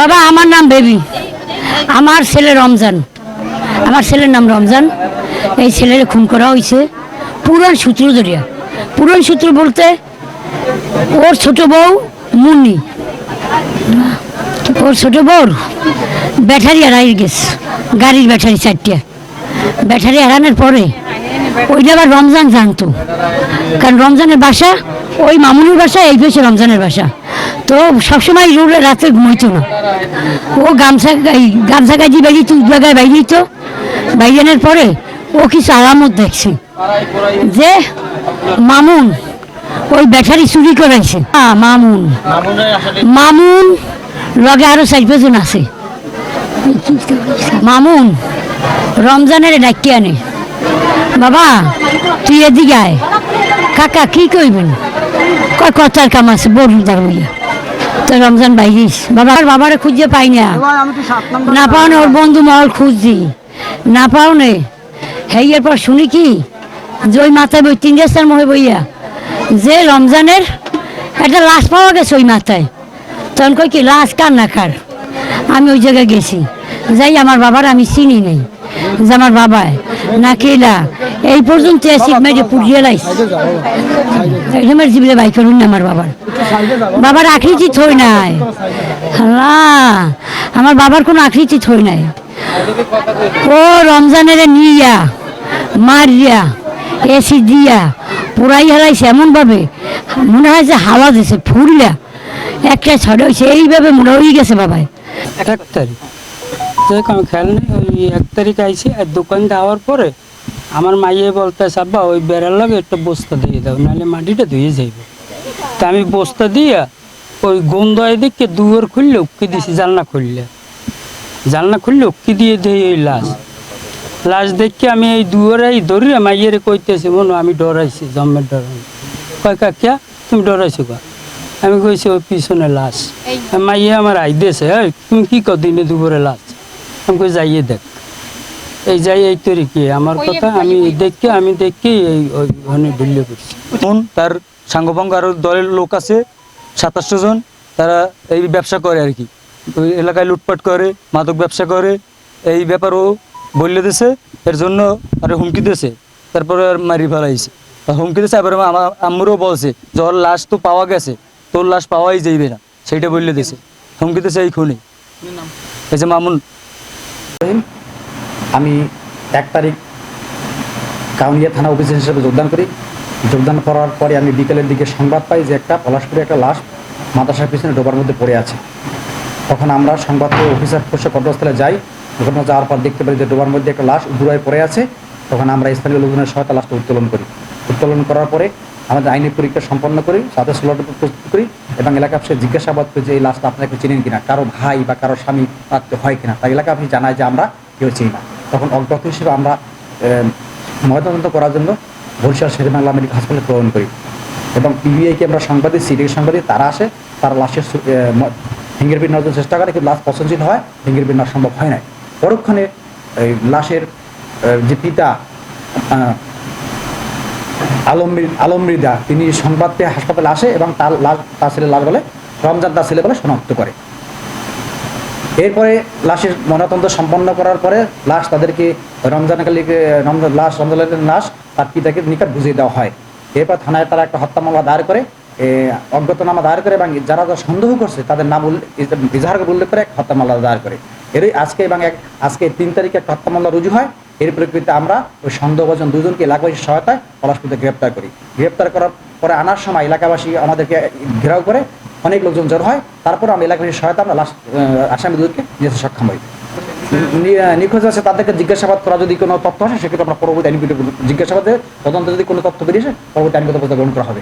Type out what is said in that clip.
বাবা, আমার নাম বেবি। আমার ছেলে রমজান। আমার ছেলের নাম রমজান। এই ছেলের খুন করা হয়েছে পুরান সূত্র ধরিয়া পুরান সূত্র বলতে ওর ছোট বউ মুন্নি। ওর ছোট বউর ব্যাটারি হারাই গেছে। গাড়ির ব্যাটারি চারটে। ব্যাটারি হারানোর পরে ওইটা আবার রমজান জানতো কারণ রমজানের বাসা, ওই মামুনের বাসা, এই পেয়েছে রমজানের বাসা। তো সবসময় রোডে রাতে ঘুমাইতো না। ও গামছা গামছা গাজি বেরিয়েছে জায়গায় বাইরেই তো বাইরানোর পরে ও কিছু আলামত দেখছে। যে মামুন, ওই ব্যাটারি চুরি করাইছে। হ্যাঁ মামুন। মামুন লগে আরও চার পাঁচজন আছে। মামুন রমজানের ডাকি আনে। বাবা তুই এদিকে আয়। কাকা কি কইবেন? কয় কথার কাম আছে বড় দাঁড়িয়ে তো রমজান বাইরিস বাবা আর বাবারে খুঁজে পাই না। না পাও না ওর বন্ধু মহল খুঁজছি। না পাও নে। হেইয়ের পর শুনি কি? যে ওই মাথায় বই তিন গেছার মহে বইয়া। যে রমজানের একটা লাশ পাওয়া গেছে ওই মাথায়। তখন কই কি লাশ কার না কার? আমি ওই জায়গায় গেছি। যাই আমার বাবার আমি চিনি নেই। যে আমার বাবায়। না কেলা। এই পর্যন্ত এসি মেরে পুড়িয়ে লাইছে। আমার জীবনে বাইক করুন না আমার বাবার। বাবার আকৃতি থই নাই। আল্লাহ আমার বাবার কোনো আকৃতি থই নাই। ও রমজানের নিয়া মারিয়া এসি দিয়া পুরাই হেলাইছে এমনভাবে। মনে হয় যে হাওয়া দিছে ফুরলা একটা ছড়ে হয়েছে এইভাবে মনে হয়ে গেছে বাবাই এক তারিখ। দেখ আমি খেয়াল নেই ওই এক তারিখ আইছি আর দোকান যাওয়ার পরে আমার মাইয়ে বলতে আব্বা ওই বেড়ার লাগে একটা বস্তা দিয়ে দাও নাহলে মাটিটা ধুয়ে যাইব। তা আমি বস্তা দিয়া ওই গন্ধ দেখে দুয়ার খুললে উক্কি দিছি জানলা খুললে। জানলা খুললে উক্কি দিয়ে দিই ওই লাশ। লাশ দেখে আমি এই দুয়ারাই ধরি মাইয়ের কইতেছি মনে আমি ডরাইছি জন্মের ডরাই কয় কাকিয়া তুমি ডরাইছো কা আমি কইছি ওই পিছনে লাশ। মাইয়ে আমার আইদেছে "এই, তুমি কি কর দিনে দুপুরে লাশ আমি কই যাইয়ে দেখ। এই যাই এই তৈরি কি? আমার কথা আমি দেখে আমি দেখি এই ওখানে ঢুলে পড়ছি। মন তার সাঙ্গভঙ্গ আরও দলের লোক আছে সাতাশশো জন তারা এই ব্যবসা করে আর কি। এলাকায় লুটপাট করে মাদক ব্যবসা করে। এই ব্যাপার ও বললে দিছে এর জন্য আর হুমকি দিয়েছে তারপরে আর মারি ফেলাইছে। হুমকি দিয়েছে এবার আমার আম্মুরও বলছে যে ওর লাশ তো পাওয়া গেছে তোর লাশ পাওয়াই যাইবে না। সেইটা বললে দিছে। হুমকি দিয়েছে এই খুনে। এই যে মামুন। আমি এক তারিখ কাউনিয়া থানা অফিসার হিসেবে যোগদান করি। যোগদান করার পরে আমি বিকেলের দিকে সংবাদ পাই যে একটা পলাশপুরে একটা লাশ মাদ্রাসার পিছনে ডোবার মধ্যে পড়ে আছে। তখন আমরা সংবাদ পেয়ে অফিসার ফোর্সে ঘটনাস্থলে যাই। ঘটনা যাওয়ার পর দেখতে পাই যে ডোবার মধ্যে একটা লাশ উদুরায় পড়ে আছে। তখন আমরা স্থানীয় লোকজনের সহায়তা লাশটা উত্তোলন করি। উত্তোলন করার পরে আমাদের আইনি পরীক্ষা সম্পন্ন করি, সাথে স্লট প্রস্তুত করি এবং এলাকাবাসী জিজ্ঞাসাবাদ করি যে এই লাশটা আপনাকে চিনেন কিনা, কারও ভাই বা কারও স্বামী আত্মীয় হয় কিনা। তাই এলাকাবাসী জানায় যে আমরা কেউ চিনি না। তখন অজ্ঞাত হিসেবে আমরা ময়দান্ত করার জন্য বরিশাল শেরে বাংলা মেডিকেল হাসপাতালে প্রেরণ করি এবং পিবিআইকে আমরা সংবাদে সিডিকে সংবাদে তারা আসে, তারা লাশের ফিঙ্গারপ্রিন্ট নেওয়ার চেষ্টা করে কিন্তু লাশ পছন্দ হয়, ফিঙ্গারপ্রিন্ট নেওয়া সম্ভব হয় না পরক্ষণে লাশের যে পিতা আলমৃদা তিনি সংবাদ পেয়ে হাসপাতালে আসে এবং তার লাশ, তার ছেলে লাশ বলে, রমজান তার ছেলে বলে শনাক্ত করে। এরপরে লাশের ময়নাতন্ত্র সম্পন্ন করার পরে লাশ তাদেরকে রমজান কালীকে রমজান, লাশ, রমজানের লাশ তার পিতাকে নিকট বুঝিয়ে দেওয়া হয়। এরপর থানায় তারা একটা হত্যা মামলা দায়ের করে অজ্ঞাতনামা দায়ের করে এবং যারা যারা সন্দেহ করছে, তাদের নাম উল্লেখ ইজাহার করে উল্লেখ করে এক হত্যা মামলা দায়ের করে। এরই আজকে এবং এক, আজকে তিন তারিখে একটা হত্যা মামলা রুজু হয়। এর পরিপ্রেক্ষিতে আমরা ওই সন্দেহভাজন দুজনকে এলাকাবাসীর সহায়তায় পলাশপুরতে গ্রেপ্তার করি। গ্রেপ্তার করার পরে আনার সময় এলাকাবাসী আমাদেরকে ঘেরাও করে অনেক লোকজন জড় হয়। তারপর আমরা এলাকাবাসীর সহায়তা আমরা লাস্ট আসামি দুজনকে নিয়ে যেতে সক্ষম হই। নিখোঁজ আছে, তাদেরকে জিজ্ঞাসাবাদ করা যদি কোনো তথ্য আসে, সেক্ষেত্রে আমরা পরবর্তী আইনগত জিজ্ঞাসাবাদে তদন্ত যদি কোনো তথ্য বেরিয়েছে পরবর্তী আইনগত ব্যবস্থা গ্রহণ করা হবে।